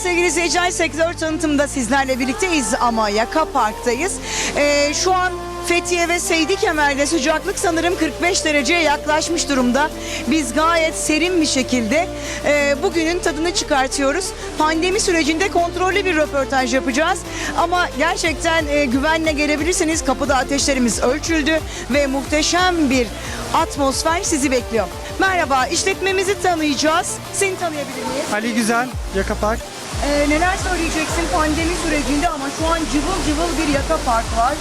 sevgili izleyiciler. Sektör tanıtımında sizlerle birlikteyiz ama Yaka Park'tayız. Ee, şu an Fethiye ve Seydi Kemer'de sıcaklık sanırım 45 dereceye yaklaşmış durumda. Biz gayet serin bir şekilde e, bugünün tadını çıkartıyoruz. Pandemi sürecinde kontrollü bir röportaj yapacağız. Ama gerçekten e, güvenle gelebilirsiniz. Kapıda ateşlerimiz ölçüldü ve muhteşem bir atmosfer sizi bekliyor. Merhaba, işletmemizi tanıyacağız. Seni tanıyabilir miyiz? Ali Güzel, Yaka Park. Ee, neler söyleyeceksin pandemi sürecinde ama şu an cıvıl cıvıl bir yaka park var.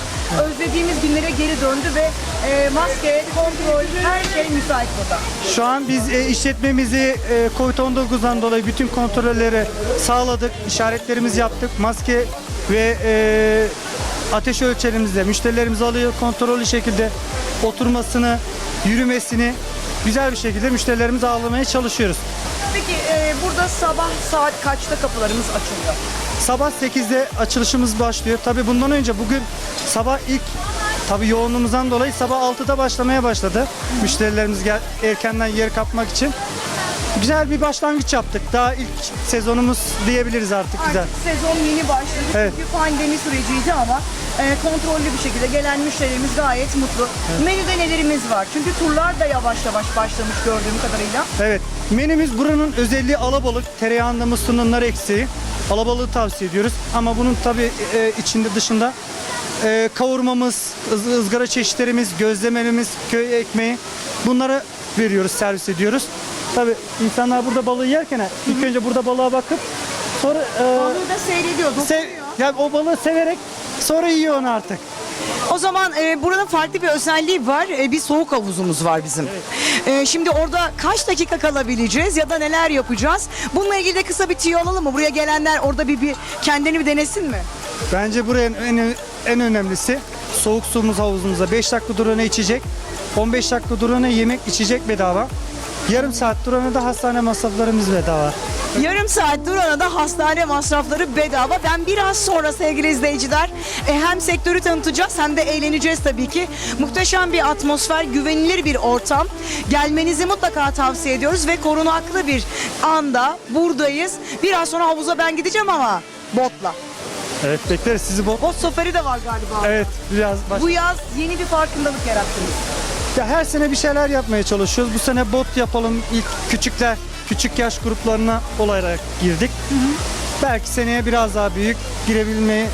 Özlediğimiz günlere geri döndü ve e, maske, kontrol, her şey müsait burada. Şu an biz e, işletmemizi e, Covid-19'dan dolayı bütün kontrolleri sağladık, işaretlerimizi yaptık. Maske ve e, ateş ölçerimizle müşterilerimizi alıyor, kontrollü şekilde oturmasını, yürümesini güzel bir şekilde müşterilerimizi ağırlamaya çalışıyoruz. Peki e, burada sabah saat kaçta kapılarımız açılıyor? Sabah 8'de açılışımız başlıyor. Tabii bundan önce bugün sabah ilk tabii yoğunluğumuzdan dolayı sabah 6'da başlamaya başladı. Müşterilerimiz gel, erkenden yer kapmak için. Güzel bir başlangıç yaptık. Daha ilk sezonumuz diyebiliriz artık güzel. Artık sezon yeni başladı Evet. çünkü pandemi süreciydi ama e, kontrollü bir şekilde gelen müşterilerimiz gayet mutlu. Menüde nelerimiz var? Çünkü turlar da yavaş yavaş başlamış gördüğüm kadarıyla. Evet. Menümüz buranın özelliği alabalık. Tereyağında musluğunun eksiği. Alabalığı tavsiye ediyoruz. Ama bunun tabii e, içinde dışında e, kavurmamız, ız- ızgara çeşitlerimiz, gözlememiz, köy ekmeği bunları veriyoruz, servis ediyoruz. Tabii insanlar burada balığı yerken ilk önce burada balığa bakıp sonra e, Balığı da seyrediyor, sev, dokunuyor. yani o balığı severek sonra yiyor onu artık. O zaman e, buranın farklı bir özelliği var. E, bir soğuk havuzumuz var bizim. E, şimdi orada kaç dakika kalabileceğiz ya da neler yapacağız? Bununla ilgili de kısa bir tüyo alalım mı? Buraya gelenler orada bir, bir kendini bir denesin mi? Bence buranın en, en önemlisi soğuk suyumuz havuzumuzda 5 dakika durana içecek, 15 dakika durana yemek içecek bedava. Yarım saat durana da hastane masraflarımız bedava. Yarım saat durana da hastane masrafları bedava. Ben biraz sonra sevgili izleyiciler e, hem sektörü tanıtacağız hem de eğleneceğiz tabii ki. Muhteşem bir atmosfer, güvenilir bir ortam. Gelmenizi mutlaka tavsiye ediyoruz ve korunaklı bir anda buradayız. Biraz sonra havuza ben gideceğim ama botla. Evet bekleriz sizi bol. Bot safari de var galiba. Evet biraz baş... Bu yaz yeni bir farkındalık yarattınız. Ya her sene bir şeyler yapmaya çalışıyoruz. Bu sene bot yapalım. İlk küçükler, küçük yaş gruplarına olarak girdik. Belki seneye biraz daha büyük girebilmeyi,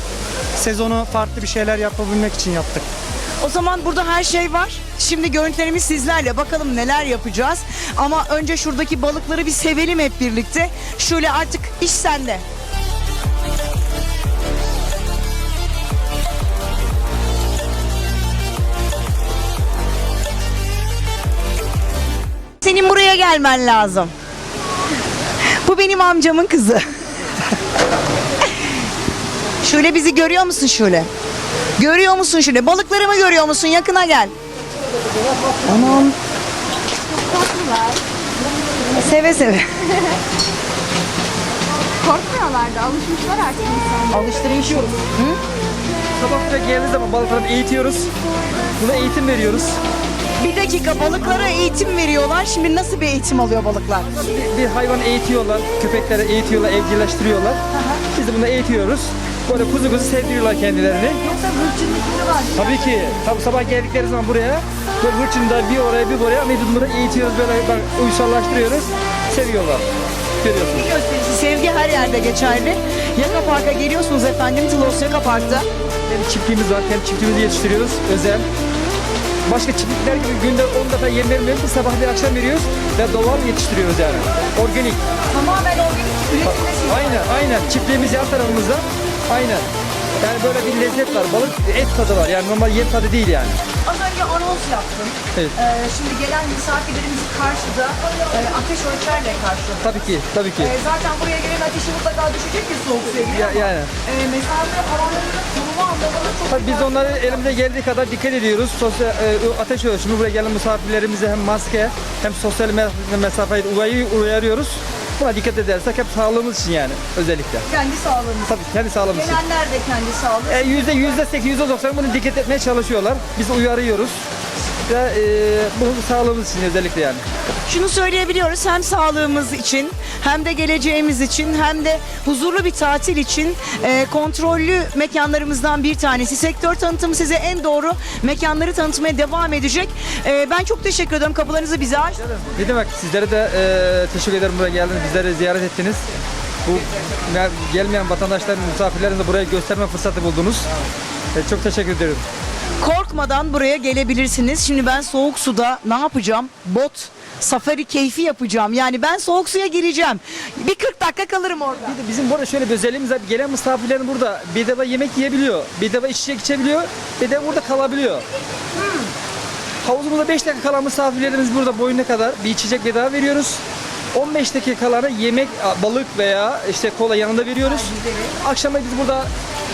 sezonu farklı bir şeyler yapabilmek için yaptık. O zaman burada her şey var. Şimdi görüntülerimiz sizlerle. Bakalım neler yapacağız. Ama önce şuradaki balıkları bir sevelim hep birlikte. Şöyle artık iş sende. Senin buraya gelmen lazım. Bu benim amcamın kızı. Şöyle bizi görüyor musun şöyle? Görüyor musun şöyle? Balıklarımı görüyor musun? Yakına gel. Anam. Seve seve. Korkmuyorlar da alışmışlar artık insanlar. Alıştırmış. Sabah buraya geldiği zaman balıkları eğitiyoruz. Buna eğitim veriyoruz. Bir dakika balıklara eğitim veriyorlar. Şimdi nasıl bir eğitim alıyor balıklar? Bir, bir hayvan eğitiyorlar, köpeklere eğitiyorlar, evcilleştiriyorlar. Biz de bunu eğitiyoruz. Böyle kuzu kuzu sevdiriyorlar kendilerini. Yoksa hırçınlıkları var. Tabii ki. Tabii sabah geldikleri zaman buraya böyle hırçında bir oraya bir buraya biz bunu eğitiyoruz böyle bak, uysallaştırıyoruz. Seviyorlar. Görüyorsunuz. Sevgi her yerde geçerli. Yaka Park'a geliyorsunuz efendim. Tlos Yaka Park'ta. Hem çiftliğimiz var hem çiftliğimizi yetiştiriyoruz özel. Başka çiftlikler gibi günde 10 defa yem vermiyoruz. Sabah bir akşam veriyoruz ve doğal yetiştiriyoruz yani. Organik. Tamamen organik üretimde Aynen aynen. Çiftliğimiz yan tarafımızda. Aynen. Yani böyle bir lezzet var. Balık et tadı var. Yani normal yem tadı değil yani. Az önce anons yaptım. Evet. Ee, şimdi gelen misafirlerimizi karşıda e, ateş ölçerle karşıladık. Tabii ki, tabii ki. Ee, zaten buraya gelen ateşi mutlaka düşecek ki soğuk suya girer Ya, ama, yani. e, mesafe alanlarında durumu anlamında çok Tabii biz onları elimizde geldiği kadar dikkat ediyoruz. Sosyal e, ateş ölçümü buraya gelen misafirlerimize hem maske hem sosyal me- mesafeyi uyarı- uyarıyoruz. Buna dikkat edersek hep sağlığımız için yani özellikle. kendi sağlığımız. Tabii kendi sağlığımız için. Gelenler de kendi sağlığı. E, Yüzde yüzde sekiz, yüzde doksan bunu dikkat etmeye çalışıyorlar. Biz uyarıyoruz. Ve e, bu sağlığımız için özellikle yani. Şunu söyleyebiliyoruz hem sağlığımız için hem de geleceğimiz için hem de huzurlu bir tatil için e, kontrollü mekanlarımızdan bir tanesi. Sektör tanıtımı size en doğru mekanları tanıtmaya devam edecek. E, ben çok teşekkür ederim. Kapılarınızı bize aç. Ne demek sizlere de e, teşekkür ederim buraya geldiniz. Bizleri ziyaret ettiniz. Bu me- gelmeyen vatandaşların, misafirlerin de burayı gösterme fırsatı buldunuz. E, çok teşekkür ederim. Korkmadan buraya gelebilirsiniz. Şimdi ben soğuk suda ne yapacağım? Bot safari keyfi yapacağım. Yani ben soğuk suya gireceğim. Bir 40 dakika kalırım orada. Bir de bizim burada şöyle bir özelliğimiz var. Gelen misafirlerin burada bedava yemek yiyebiliyor. Bedava içecek içebiliyor. Bedava burada kalabiliyor. Havuzumuzda 5 dakika kalan misafirlerimiz burada boyuna kadar bir içecek bedava veriyoruz. 15 dakika kalanı yemek, balık veya işte kola yanında veriyoruz. Akşama biz burada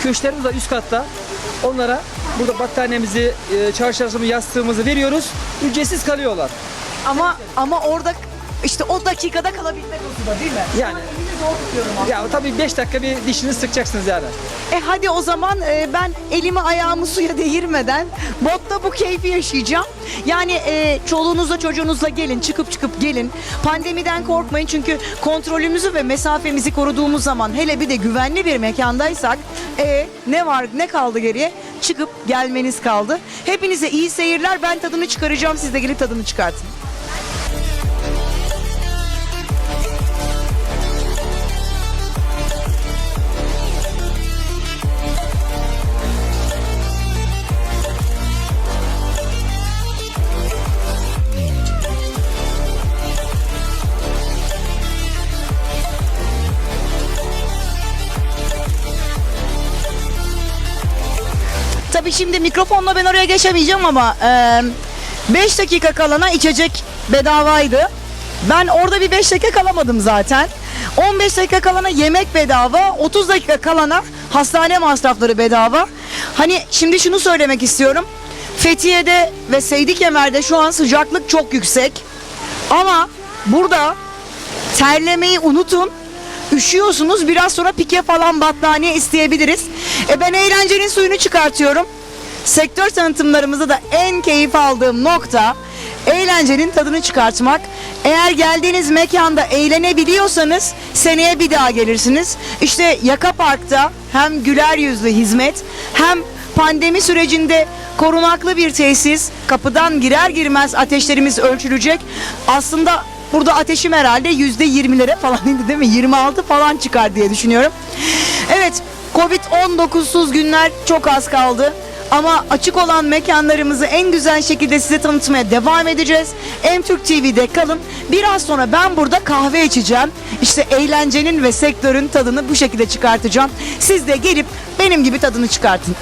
köşklerimiz var üst katta. Onlara burada battaniyemizi, e, çarşafımızı, yastığımızı veriyoruz. Ücretsiz kalıyorlar. Ama ama orada işte o dakikada kalabilmek o suda değil mi? Yani ya tabii 5 dakika bir dişini sıkacaksınız yani. E hadi o zaman e, ben elimi ayağımı suya değirmeden botta bu keyfi yaşayacağım. Yani e, çoluğunuzla çocuğunuzla gelin çıkıp çıkıp gelin. Pandemiden korkmayın çünkü kontrolümüzü ve mesafemizi koruduğumuz zaman hele bir de güvenli bir mekandaysak e, ne var ne kaldı geriye? Çıkıp gelmeniz kaldı. Hepinize iyi seyirler. Ben tadını çıkaracağım. Siz de gelip tadını çıkartın. Tabii şimdi mikrofonla ben oraya geçemeyeceğim ama 5 dakika kalana içecek bedavaydı. Ben orada bir 5 dakika kalamadım zaten. 15 dakika kalana yemek bedava, 30 dakika kalana hastane masrafları bedava. Hani şimdi şunu söylemek istiyorum. Fethiye'de ve Seydikemer'de şu an sıcaklık çok yüksek. Ama burada terlemeyi unutun. Üşüyorsunuz biraz sonra pike falan battaniye isteyebiliriz. E ben eğlencenin suyunu çıkartıyorum. Sektör tanıtımlarımızda da en keyif aldığım nokta eğlencenin tadını çıkartmak. Eğer geldiğiniz mekanda eğlenebiliyorsanız seneye bir daha gelirsiniz. İşte Yaka Park'ta hem güler yüzlü hizmet hem pandemi sürecinde korunaklı bir tesis. Kapıdan girer girmez ateşlerimiz ölçülecek. Aslında burada ateşim herhalde yüzde yirmilere falan indi değil mi? 26 falan çıkar diye düşünüyorum. Evet Covid-19'suz günler çok az kaldı. Ama açık olan mekanlarımızı en güzel şekilde size tanıtmaya devam edeceğiz. M-Türk TV'de kalın. Biraz sonra ben burada kahve içeceğim. İşte eğlencenin ve sektörün tadını bu şekilde çıkartacağım. Siz de gelip benim gibi tadını çıkartın.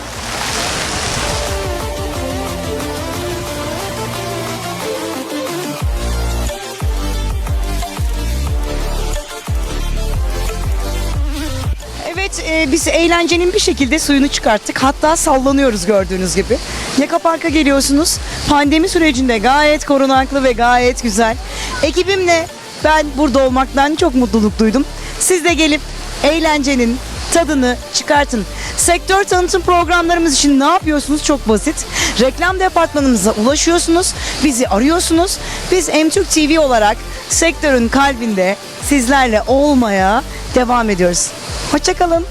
Evet e, biz eğlencenin bir şekilde suyunu çıkarttık. Hatta sallanıyoruz gördüğünüz gibi. Yaka Park'a geliyorsunuz. Pandemi sürecinde gayet korunaklı ve gayet güzel. Ekibimle ben burada olmaktan çok mutluluk duydum. Siz de gelip eğlencenin tadını çıkartın. Sektör tanıtım programlarımız için ne yapıyorsunuz? Çok basit. Reklam departmanımıza ulaşıyorsunuz. Bizi arıyorsunuz. Biz M-Türk TV olarak sektörün kalbinde sizlerle olmaya devam ediyoruz. Hoşçakalın.